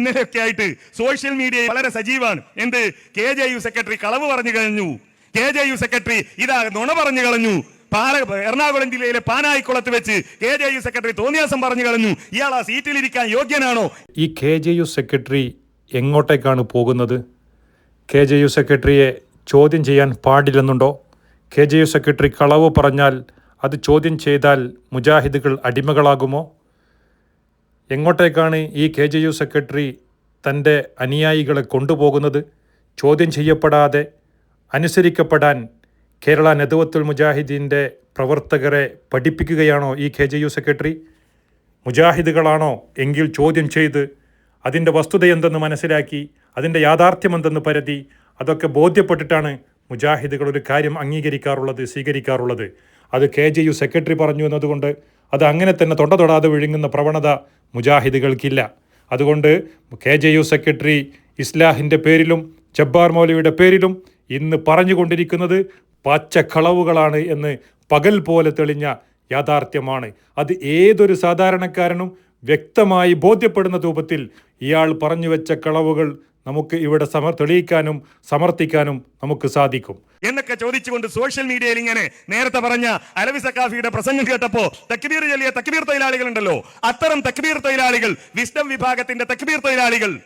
ഇന്നലെയൊക്കെ ആയിട്ട് സോഷ്യൽ മീഡിയയിൽ വളരെ സജീവാണ്. എന്ത്? കെ ജെ യു സെക്രട്ടറി കളവ് പറഞ്ഞു കഴിഞ്ഞു. കെ ജെ യു സെക്രട്ടറി ഇതാ നുണ പറഞ്ഞു കളഞ്ഞു. പാല എറണാകുളം ജില്ലയിലെ പാനായിക്കുളത്ത് വെച്ച് കെ ജെ യു സെക്രട്ടറി തോന്നിയാസം പറഞ്ഞു കളഞ്ഞു. ഇയാൾ ആ സീറ്റിൽ സീറ്റിലിരിക്കാൻ യോഗ്യനാണോ? ഈ കെ ജെ യു സെക്രട്ടറി എങ്ങോട്ടേക്കാണ് പോകുന്നത്? കെ ജെ യു സെക്രട്ടറിയെ ചോദ്യം ചെയ്യാൻ പാടില്ലെന്നുണ്ടോ? കെ ജെ യു സെക്രട്ടറി കളവ് പറഞ്ഞാൽ അത് ചോദ്യം ചെയ്താൽ മുജാഹിദുകൾ അടിമകളാകുമോ? എങ്ങോട്ടേക്കാണ് ഈ കെ ജെ യു സെക്രട്ടറി തന്റെ അനുയായികളെ കൊണ്ടുപോകുന്നത്? ചോദ്യം ചെയ്യപ്പെടാതെ അനുസരിക്കപ്പെടാൻ കേരള നെതുവത്തുൽ മുജാഹിദീന്റെ പ്രവർത്തകരെ പഠിപ്പിക്കുകയാണോ ഈ കെ ജെ യു സെക്രട്ടറി? മുജാഹിദുകളാണോ എങ്കിൽ ചോദ്യം ചെയ്ത് അതിന്റെ വസ്തുതയെന്തെന്ന് മനസ്സിലാക്കി അതിന്റെ യാഥാർത്ഥ്യമെന്തെന്ന് പരതി അതൊക്കെ ബോധ്യപ്പെട്ടിട്ടാണ് മുജാഹിദുകൾ ഒരു കാര്യം അംഗീകരിക്കാറുള്ളത് സ്വീകരിക്കാറുള്ളത്. അത് കെ ജെ യു സെക്രട്ടറി പറഞ്ഞു എന്നതുകൊണ്ട് അത് അങ്ങനെ തന്നെ തൊണ്ട തൊടാതെ വിഴുങ്ങുന്ന പ്രവണത മുജാഹിദുകൾക്കില്ല. അതുകൊണ്ട് കെ ജെ യു സെക്രട്ടറി ഇസ്ലാഹിന്റെ പേരിലും ജബ്ബാർ മൗലവിയുടെ പേരിലും ഇന്ന് പറഞ്ഞുകൊണ്ടിരിക്കുന്നത് പച്ചക്കളവുകളാണ് എന്ന് പകൽ പോലെ തെളിഞ്ഞ യാഥാർത്ഥ്യമാണ്. അത് ഏതൊരു സാധാരണക്കാരനും വ്യക്തമായി ബോധ്യപ്പെടുന്ന രൂപത്തിൽ ഇയാൾ പറഞ്ഞു വെച്ച കളവുകൾ നമുക്ക് ഇവിടെ സമർ തെളിയിക്കാനും സമർത്ഥിക്കാനും നമുക്ക് സാധിക്കും. എന്നൊക്കെ ചോദിച്ചുകൊണ്ട് സോഷ്യൽ മീഡിയയിൽ ഇങ്ങനെ നേരത്തെ പറഞ്ഞ അലവി സക്കാഫിയുടെ പ്രസംഗം കേട്ടപ്പോ തക്ബീർ ചൊല്ലിയ തക്ബീർ തൊഴിലാളികൾ ഉണ്ടല്ലോ അത്തരം തക്ബീർ തൊഴിലാളികൾ വിസ്ഡം വിഭാഗത്തിന്റെ തക്ബീർ തൊഴിലാളികൾ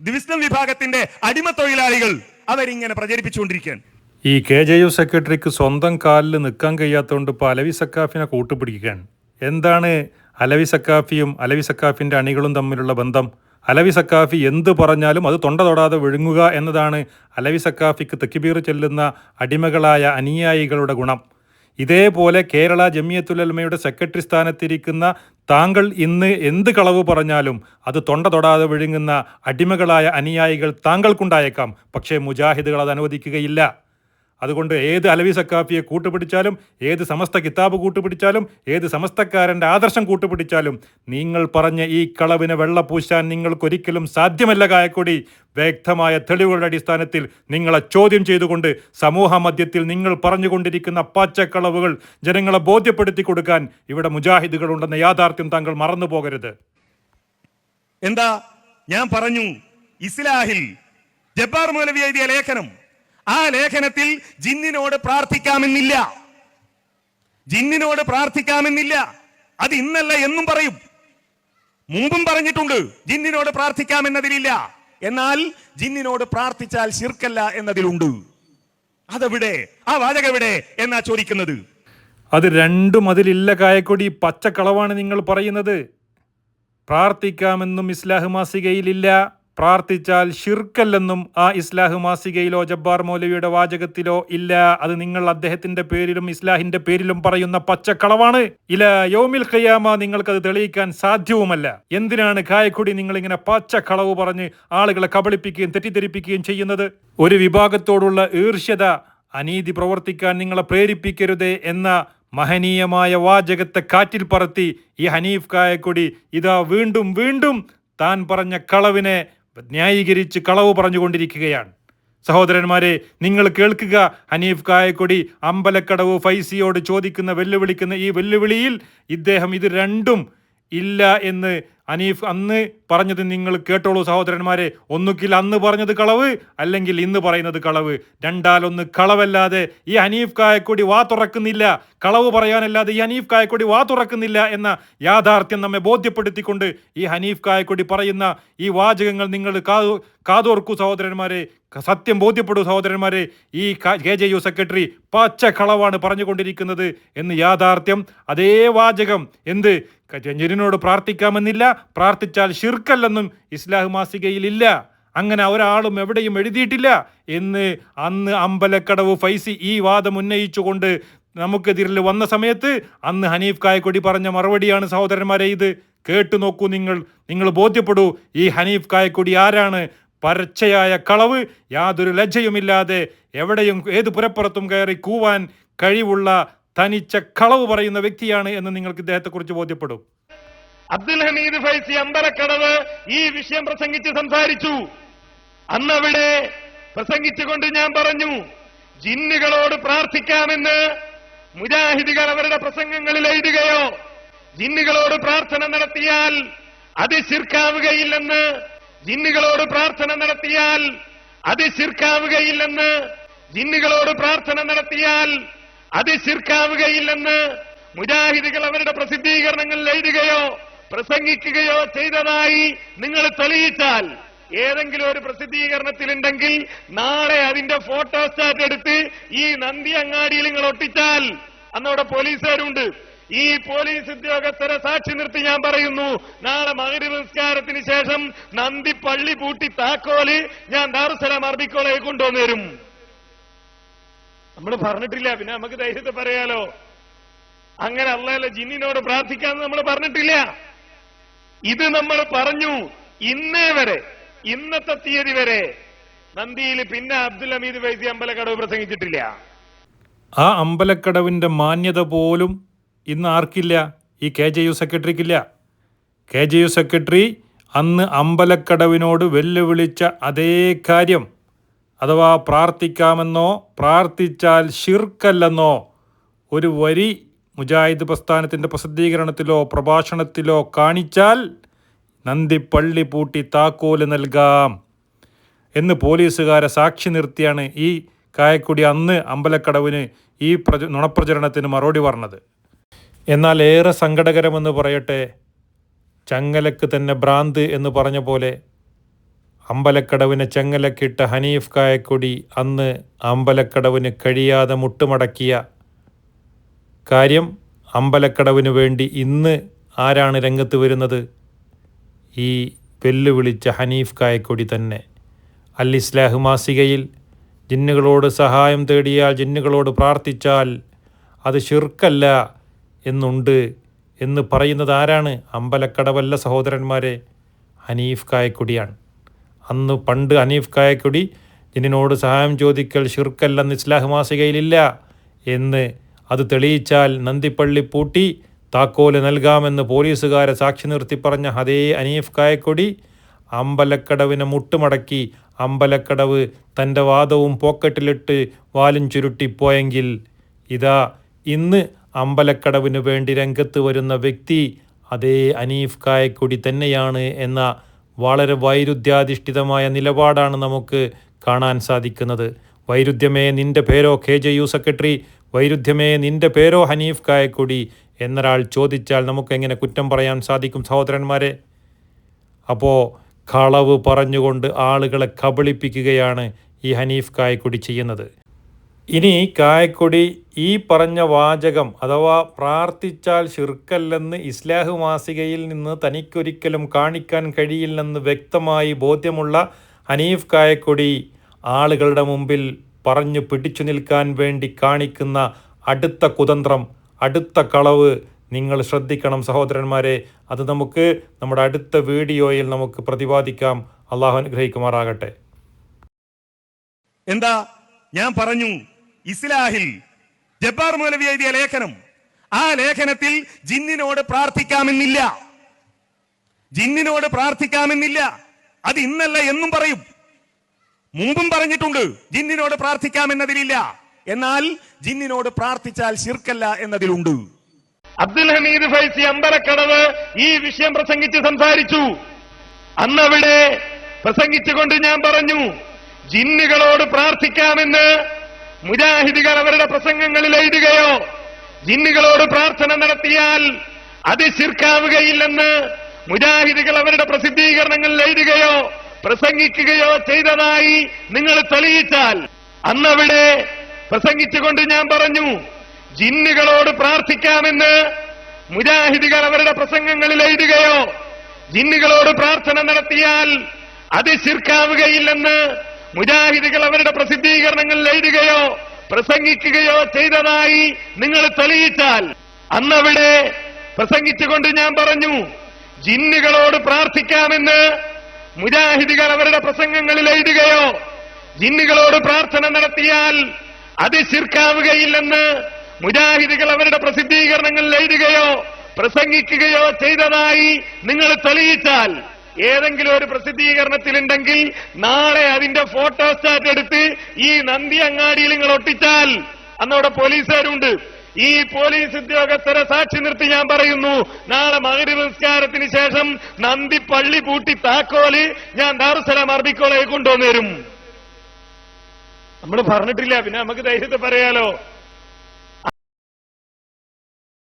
വിസ്ഡം വിഭാഗത്തിന്റെ അടിമ തൊഴിലാളികൾ അവരിങ്ങനെ പ്രചരിപ്പിച്ചുകൊണ്ടിരിക്കുകയാണ്. ഈ കെ ജെ യു സെക്രട്ടറിക്ക് സ്വന്തം കാലിൽ നിൽക്കാൻ കഴിയാത്തതുകൊണ്ട് ഇപ്പോൾ അലവി സക്കാഫിനെ കൂട്ടുപിടിക്കുകയാണ്. എന്താണ് അലവി സക്കാഫിയും അലവി സക്കാഫിന്റെ അണികളും തമ്മിലുള്ള ബന്ധം? അലവി സക്കാഫി എന്ത് പറഞ്ഞാലും അത് തൊണ്ട തൊടാതെ വിഴുങ്ങുക എന്നതാണ് അലവി സക്കാഫിക്ക് തെക്കിബീർ ചെല്ലുന്ന അടിമകളായ അനുയായികളുടെ ഗുണം. ഇതേപോലെ കേരള ജമിയത്തുലമയുടെ സെക്രട്ടറി സ്ഥാനത്തിരിക്കുന്ന താങ്കൾ ഇന്ന് എന്ത് കളവ് പറഞ്ഞാലും അത് തൊണ്ട തൊടാതെ വിഴുങ്ങുന്ന അടിമകളായ അനുയായികൾ താങ്കൾക്കുണ്ടായേക്കാം. പക്ഷേ മുജാഹിദുകൾ അത് അനുവദിക്കുകയില്ല. അതുകൊണ്ട് ഏത് അലവി സക്കാഫിയെ കൂട്ടുപിടിച്ചാലും ഏത് സമസ്ത കിതാബ് കൂട്ടുപിടിച്ചാലും ഏത് സമസ്തക്കാരന്റെ ആദർശം കൂട്ടുപിടിച്ചാലും നിങ്ങൾ പറഞ്ഞ ഈ കളവിനെ വെള്ളപൂശാൻ നിങ്ങൾക്കൊരിക്കലും സാധ്യമല്ല കായക്കൊടി വ്യക്തമായ തെളിവുകളുടെ അടിസ്ഥാനത്തിൽ നിങ്ങളെ ചോദ്യം ചെയ്തുകൊണ്ട് സമൂഹ മധ്യത്തിൽ നിങ്ങൾ പറഞ്ഞുകൊണ്ടിരിക്കുന്ന പച്ചക്കളവുകൾ ജനങ്ങളെ ബോധ്യപ്പെടുത്തി കൊടുക്കാൻ ഇവിടെ മുജാഹിദുകളുണ്ടെന്ന യാഥാർത്ഥ്യം താങ്കൾ മറന്നു പോകരുത്. എന്താ? ഞാൻ പറഞ്ഞു ഇസ്ലാഹിൽ ജബ്ബാർ മൗലവി എഴുതിയ ലേഖനം ആ ലേഖനത്തിൽ ജിന്നിനോട് പ്രാർത്ഥിക്കാമെന്നില്ല. ജിന്നിനോട് പ്രാർത്ഥിക്കാമെന്നില്ല. അത് ഇന്നല്ല എന്നും പറയും. മുമ്പും പറഞ്ഞിട്ടുണ്ട് ജിന്നിനോട് പ്രാർത്ഥിക്കാമെന്നതിലില്ല. എന്നാൽ ജിന്നിനോട് പ്രാർത്ഥിച്ചാൽ ശിർക്കല്ല എന്നതിലുണ്ട്. അതെവിടെ? ആ വാചകം എവിടെ എന്നാ ചോദിക്കുന്നത്? അത് രണ്ടും അതിലില്ല കായക്കൊടി പച്ചക്കളവാണ് നിങ്ങൾ പറയുന്നത്. പ്രാർത്ഥിക്കാമെന്നും ഇസ്ലാഹ് മാസികയിലില്ല. പ്രാർത്ഥിച്ചാൽ ഷിർക്കല്ലെന്നും ആ ഇസ്ലാഹ് മാസികയിലോ ജബ്ബാർ മൗലവിയുടെ വാചകത്തിലോ ഇല്ല. അത് നിങ്ങൾ അദ്ദേഹത്തിന്റെ പേരിലും ഇസ്ലാഹിന്റെ പേരിലും പറയുന്ന പച്ചക്കളവാണ്. ഇല യോമിൽ ഖയ്യാമ നിങ്ങൾക്കത് തെളിയിക്കാൻ സാധ്യവുമല്ല. എന്തിനാണ് കായക്കുടി നിങ്ങൾ ഇങ്ങനെ പച്ചക്കളവ് പറഞ്ഞ് ആളുകളെ കബളിപ്പിക്കുകയും തെറ്റിദ്ധരിപ്പിക്കുകയും ചെയ്യുന്നത്? ഒരു വിഭാഗത്തോടുള്ള ഈർഷ്യത അനീതി പ്രവർത്തിക്കാൻ നിങ്ങളെ പ്രേരിപ്പിക്കരുതേ എന്ന മഹനീയമായ വാചകത്തെ കാറ്റിൽ പറത്തി ഈ ഹനീഫ് കായക്കൊടി ഇതാ വീണ്ടും വീണ്ടും താൻ പറഞ്ഞ കളവിനെ ന്യായീകരിച്ച് കളവ് പറഞ്ഞുകൊണ്ടിരിക്കുകയാണ്. സഹോദരന്മാരെ നിങ്ങൾ കേൾക്കുക. ഹനീഫ് കായക്കൊടി അമ്പലക്കടവ് ഫൈസിയോട് ചോദിക്കുന്ന വെല്ലുവിളിക്കുന്ന ഈ വെല്ലുവിളിയിൽ ഇദ്ദേഹം ഇത് രണ്ടും ഇല്ല എന്ന് അനീഫ് അന്ന് പറഞ്ഞത് നിങ്ങൾ കേട്ടോളൂ സഹോദരന്മാരെ. ഒന്നുകിൽ അന്ന് പറഞ്ഞത് കളവ് അല്ലെങ്കിൽ ഇന്ന് പറയുന്നത് കളവ്. രണ്ടാലൊന്ന് കളവല്ലാതെ ഈ ഹനീഫ് കായക്കൊടി വാ തുറക്കുന്നില്ല. കളവ് പറയാനല്ലാതെ ഈ ഹനീഫ് കായക്കൊടി വാ തുറക്കുന്നില്ല എന്ന യാഥാർത്ഥ്യം നമ്മെ ബോധ്യപ്പെടുത്തിക്കൊണ്ട് ഈ ഹനീഫ് കായക്കൊടി പറയുന്ന ഈ വാചകങ്ങൾ നിങ്ങൾ കാതു കാതോർക്കൂ സഹോദരന്മാരെ. സത്യം ബോധ്യപ്പെടൂ സഹോദരന്മാരെ. ഈ കെ ജെ യു സെക്രട്ടറി പച്ച കളവാണ് പറഞ്ഞുകൊണ്ടിരിക്കുന്നത് എന്ന് യാഥാർത്ഥ്യം. അതേ വാചകം. എന്ത്? ജനിനോട് പ്രാർത്ഥിക്കാമെന്നില്ല. പ്രാർത്ഥിച്ചാൽ ഷിർക്കല്ലെന്നും ഇസ്ലാഹ് മാസികയിലില്ല. അങ്ങനെ ഒരാളും എവിടെയും എഴുതിയിട്ടില്ല. എന്ന് അന്ന് അമ്പലക്കടവ് ഫൈസി ഈ വാദം ഉന്നയിച്ചുകൊണ്ട് നമുക്കെതിരിൽ വന്ന സമയത്ത് അന്ന് ഹനീഫ് കായക്കൊടി പറഞ്ഞ മറുപടിയാണ് സഹോദരന്മാരെ ഇത്. കേട്ടു നോക്കൂ നിങ്ങൾ. നിങ്ങൾ ബോധ്യപ്പെടൂ ഈ ഹനീഫ് കായക്കൊടി ആരാണ്? പരച്ചയായ കളവ് യാതൊരു ലജ്ജയുമില്ലാതെ എവിടെയും ഏത് പുരപ്പുറത്തും കയറി കൂവാൻ കഴിവുള്ള തനിച്ച കളവ് പറയുന്ന വ്യക്തിയാണ് എന്ന് നിങ്ങൾക്ക് ഇദ്ദേഹത്തെക്കുറിച്ച് ബോധ്യപ്പെടും. അബ്ദുൽ ഹമീദ് ഫൈസി അമ്പലക്കടവ് ഈ വിഷയം പ്രസംഗിച്ച് സംസാരിച്ചു. അന്നവിടെ പ്രസംഗിച്ചുകൊണ്ട് ഞാൻ പറഞ്ഞു ജിന്നുകളോട് പ്രാർത്ഥിക്കാമെന്ന് മുജാഹിദികൾ അവരുടെ പ്രസംഗങ്ങളിൽ എഴുതുകയോ ജിന്നുകളോട് പ്രാർത്ഥന നടത്തിയാൽ അത് ശിർക്കാവുകയില്ലെന്ന് ജിന്നുകളോട് പ്രാർത്ഥന നടത്തിയാൽ അത് ശിർക്കാവുകയില്ലെന്ന് ജിന്നുകളോട് പ്രാർത്ഥന നടത്തിയാൽ അത് ശിർക്കാവുകയില്ലെന്ന് മുജാഹിദികൾ അവരുടെ പ്രസിദ്ധീകരണങ്ങളിൽ എഴുതുകയോ പ്രസംഗിക്കുകയോ ചെയ്തതായി നിങ്ങൾ തെളിയിച്ചാൽ ഏതെങ്കിലും ഒരു പ്രസിദ്ധീകരണത്തിലുണ്ടെങ്കിൽ നാളെ അതിന്റെ ഫോട്ടോ സ്റ്റാറ്റ് എടുത്ത് ഈ നന്ദി അങ്ങാടിയിൽ നിങ്ങൾ ഒട്ടിച്ചാൽ. അന്നവിടെ പോലീസുകാരുണ്ട്. ഈ പോലീസ് ഉദ്യോഗസ്ഥരെ സാക്ഷി നിർത്തി ഞാൻ പറയുന്നു നാളെ മകരി നിസ്കാരത്തിന് ശേഷം നന്ദി പള്ളി പൂട്ടി താക്കോൽ ഞാൻ ദാറുസലാം അറബിക്കോളെ കൊണ്ടുവന്നേരും. നമ്മൾ പറഞ്ഞിട്ടില്ല പിന്നെ നമുക്ക് ധൈര്യത്തെ പറയാലോ. അങ്ങനെ അള്ളാഹല്ല ജിന്നിനോട് പ്രാർത്ഥിക്കാമെന്ന് നമ്മൾ പറഞ്ഞിട്ടില്ല. ഇത് നമ്മൾ പറഞ്ഞു ഇന്നേ വരെ ഇന്നത്തെ തീയതി വരെ. നന്ദിയിൽ പിന്നെ അബ്ദുൽ ഹമീദ് വൈസി അമ്പലക്കടവ് പ്രസംഗിച്ചിട്ടില്ല. ആ അമ്പലക്കടവിന്റെ മാന്യത പോലും ഇന്ന് ആർക്കില്ല? ഈ കെ ജെ യു സെക്രട്ടറിക്കില്ല. കെ ജെ യു സെക്രട്ടറി അന്ന് അമ്പലക്കടവിനോട് വെല്ലുവിളിച്ച അതേ കാര്യം. അഥവാ പ്രാർത്ഥിക്കാമെന്നോ പ്രാർത്ഥിച്ചാൽ ഷിർക്കല്ലെന്നോ ഒരു വരി മുജാഹിദ് പ്രസ്ഥാനത്തിന്റെ പ്രസിദ്ധീകരണത്തിലോ പ്രഭാഷണത്തിലോ കാണിച്ചാൽ നന്ദി പള്ളി പൂട്ടി താക്കോൽ നൽകാം എന്ന് പോലീസുകാരെ സാക്ഷി നിർത്തിയാണ് ഈ കായക്കുടി അന്ന് അമ്പലക്കടവിന് ഈ പ്രച നുണപ്രചരണത്തിന് മറുപടി പറഞ്ഞത്. എന്നാൽ ഏറെ സങ്കടകരമെന്ന് പറയട്ടെ ചങ്ങലക്ക് തന്നെ ഭ്രാന്ത് എന്ന് പറഞ്ഞ പോലെ അമ്പലക്കടവിന് ചെങ്ങലക്കിട്ട ഹനീഫ് കായക്കൊടി അന്ന് അമ്പലക്കടവിന് കഴിയാതെ മുട്ടുമടക്കിയ കാര്യം അമ്പലക്കടവിന് വേണ്ടി ഇന്ന് ആരാണ് രംഗത്ത് വരുന്നത്? ഈ വെല്ലുവിളിച്ച ഹനീഫ് കായക്കൊടി തന്നെ. അൽ ഇസ്ലാഹ് മാസികയിൽ ജിന്നുകളോട് സഹായം തേടിയാൽ ജിന്നുകളോട് പ്രാർത്ഥിച്ചാൽ അത് ഷിർക്കല്ല എന്നുണ്ട് എന്ന് പറയുന്നത് ആരാണ്? അമ്പലക്കടവല്ല സഹോദരന്മാരെ ഹനീഫ് കായക്കൊടിയാണ്. അന്ന് പണ്ട് ഹനീഫ് കായക്കൊടി ജിന്നിനോട് സഹായം ചോദിക്കൽ ഷിർക്കല്ലെന്ന് ഇസ്ലാഹ് മാസികയിലില്ല എന്ന് അത് തെളിയിച്ചാൽ നന്ദിപ്പള്ളി പൂട്ടി താക്കോൽ നൽകാമെന്ന് പോലീസുകാരെ സാക്ഷി നിർത്തി പറഞ്ഞ അതേ അനീഫ് കായക്കൊടി അമ്പലക്കടവിനെ മുട്ടുമടക്കി അമ്പലക്കടവ് തന്റെ വാദവും പോക്കറ്റിലിട്ട് വാലും ചുരുട്ടിപ്പോയെങ്കിൽ ഇതാ ഇന്ന് അമ്പലക്കടവിനു വേണ്ടി രംഗത്ത് വരുന്ന വ്യക്തി അതേ അനീഫ് കായക്കൊടി തന്നെയാണ് എന്ന വളരെ വൈരുദ്ധ്യാധിഷ്ഠിതമായ നിലപാടാണ് നമുക്ക് കാണാൻ സാധിക്കുന്നത്. വൈരുദ്ധ്യമേ നിന്റെ പേരോ കെ ജെ യു സെക്രട്ടറി വൈരുദ്ധ്യമേ നിന്റെ പേരോ ഹനീഫ് കായക്കൊടി എന്നൊരാൾ ചോദിച്ചാൽ നമുക്കെങ്ങനെ കുറ്റം പറയാൻ സാധിക്കും സഹോദരന്മാരെ? അപ്പോൾ കളവ് പറഞ്ഞുകൊണ്ട് ആളുകളെ കബളിപ്പിക്കുകയാണ് ഈ ഹനീഫ് കായക്കൊടി ചെയ്യുന്നത്. ഇനി കായക്കൊടി ഈ പറഞ്ഞ വാചകം അഥവാ പ്രാർത്ഥിച്ചാൽ ശിർക്കല്ലെന്ന് ഇസ്ലാഹ് മാസികയിൽ നിന്ന് തനിക്കൊരിക്കലും കാണിക്കാൻ കഴിയില്ലെന്ന് വ്യക്തമായി ബോധ്യമുള്ള ഹനീഫ് കായക്കൊടി ആളുകളുടെ മുമ്പിൽ പറഞ്ഞു പിടിച്ചു നിൽക്കാൻ വേണ്ടി കാണിക്കുന്ന അടുത്ത കുതന്ത്രം അടുത്ത കളവ് നിങ്ങൾ ശ്രദ്ധിക്കണം സഹോദരന്മാരെ. അത് നമുക്ക് നമ്മുടെ അടുത്ത വീഡിയോയിൽ നമുക്ക് പ്രതിപാദിക്കാം. അള്ളാഹു അനുഗ്രഹിക്കുമാറാകട്ടെ. എന്താ? ഞാൻ പറഞ്ഞു ഇസ്ലാഹിൽ ജബ്ബാർ മൗലവി എഴുതിയ ലേഖനം. ആ ലേഖനത്തിൽ ജിന്നിനോട് പ്രാർത്ഥിക്കാമെന്നില്ല. ജിന്നിനോട് പ്രാർത്ഥിക്കാമെന്നില്ല. അത് ഇന്നല്ല എന്നും പറയും. മുമ്പും പറഞ്ഞിട്ടുണ്ട് ജിന്നിനോട് പ്രാർത്ഥിക്കാം പ്രാർത്ഥിക്കാമെന്നതിലില്ല. എന്നാൽ ജിന്നിനോട് പ്രാർത്ഥിച്ചാൽ ശിർക്കല്ല എന്നതിലുണ്ട്. അബ്ദുൽ ഹമീദ് ഫൈസി അമ്പലക്കടവ് ഈ വിഷയം പ്രസംഗിച്ച് സംസാരിച്ചു. അന്നവിടെ പ്രസംഗിച്ചുകൊണ്ട് ഞാൻ പറഞ്ഞു ജിന്നുകളോട് പ്രാർത്ഥിക്കാമെന്ന് മുജാഹിദികൾ അവരുടെ പ്രസംഗങ്ങളിൽ എഴുതുകയോ ജിന്നുകളോട് പ്രാർത്ഥന നടത്തിയാൽ അത് ശിർക്കാവുകയില്ലെന്ന് മുജാഹിദികൾ അവരുടെ പ്രസിദ്ധീകരണങ്ങളിൽ എഴുതുകയോ പ്രസംഗിക്കുകയോ ചെയ്തതായി നിങ്ങൾ തെളിയിച്ചാൽ. അന്നവിടെ പ്രസംഗിച്ചുകൊണ്ട് ഞാൻ പറഞ്ഞു ജിന്നുകളോട് പ്രാർത്ഥിക്കാമെന്ന് മുജാഹിദികൾ അവരുടെ പ്രസംഗങ്ങളിൽ എഴുതുകയോ ജിന്നുകളോട് പ്രാർത്ഥന നടത്തിയാൽ അത് ശിർക്കാവുകയില്ലെന്ന് മുജാഹിദികൾ അവരുടെ പ്രസിദ്ധീകരണങ്ങളിൽ എഴുതുകയോ പ്രസംഗിക്കുകയോ ചെയ്തതായി നിങ്ങൾ തെളിയിച്ചാൽ. അന്നവിടെ പ്രസംഗിച്ചുകൊണ്ട് ഞാൻ പറഞ്ഞു ജിന്നുകളോട് പ്രാർത്ഥിക്കാമെന്ന് മുജാഹിദുകൾ അവരുടെ പ്രസംഗങ്ങളിൽ എഴുതുകയോ ജിന്നുകളോട് പ്രാർത്ഥന നടത്തിയാൽ അത് ശിർക്കാവുകയില്ലെന്ന് മുജാഹിദികൾ അവരുടെ പ്രസിദ്ധീകരണങ്ങളിൽ എഴുതുകയോ പ്രസംഗിക്കുകയോ ചെയ്തതായി നിങ്ങൾ തെളിയിച്ചാൽ ഏതെങ്കിലും ഒരു പ്രസിദ്ധീകരണത്തിലുണ്ടെങ്കിൽ നാളെ അതിന്റെ ഫോട്ടോസ്റ്റാറ്റ് എടുത്ത് ഈ നന്ദി അങ്ങാടിയിൽ നിങ്ങൾ ഒട്ടിച്ചാൽ അന്നവിടെ പോലീസുകാരുണ്ട്. ഈ പോലീസ് ഉദ്യോഗസ്ഥരെ സാക്ഷി നിർത്തി ഞാൻ പറയുന്നു. നാളെ മകരി നിസ്കാരത്തിന് ശേഷം നന്ദി പള്ളി പൂട്ടി താക്കോൽ ഞാൻ ദാറുസലാം അറബിക്കോളെ കൊണ്ടുവന്നു തരും. നമ്മൾ പറഞ്ഞിട്ടില്ല പിന്നെ നമുക്ക് ധൈര്യത്തെ പറയാലോ.